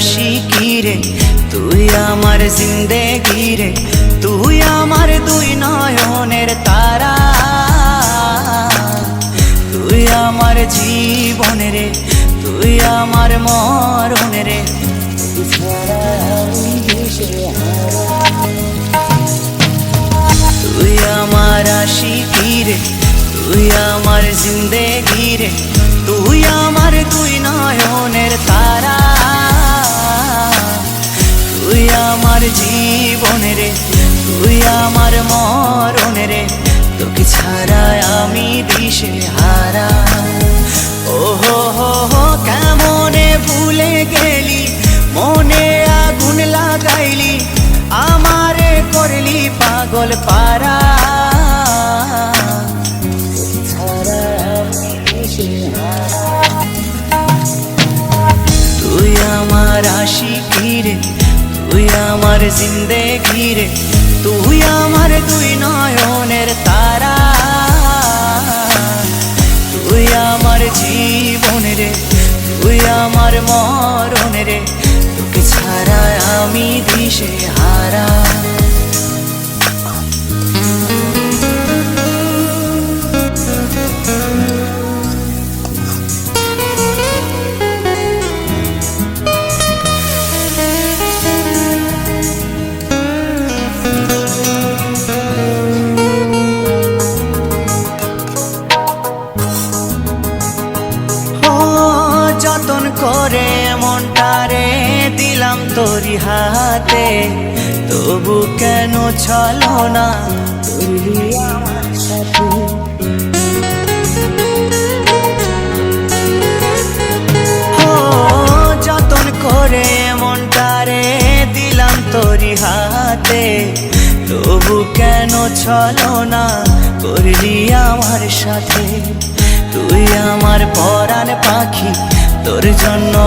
রে? তুই আমার জিন্দেগি রে। তুই আমার দুই নয়নের তারা। তুই আমার জীবন রে। তুই আমার মরণ রে। তুই ছাড়া। তুই আমার আশিকি রে। তুই আমার জিন্দেগি রে। তুই আমার দুই নয়নের তুই আমার মরণ রে তোকে ছাড়া আমি দিশে হারা। ও হো হো হো কেমনে ভুলে গেলি? মনে আগুন লাগাইলি, আমারে করলি পাগল পারা তুই আমার আশিকি রে তুই আমার জিন্দে ঘিরে তুই আমার দুই নয়নের তারা। তুই আমার জীবনের তুই আমার মরণ করে মনটারে দিলাম তোরি হাতে। তবু কেন চলো না সাথে? যতন করে মনটারে দিলাম তোরি হাতে। তবু কেন চলো না করলি আমার সাথে? তুই আমার পরাণ তোর জন্য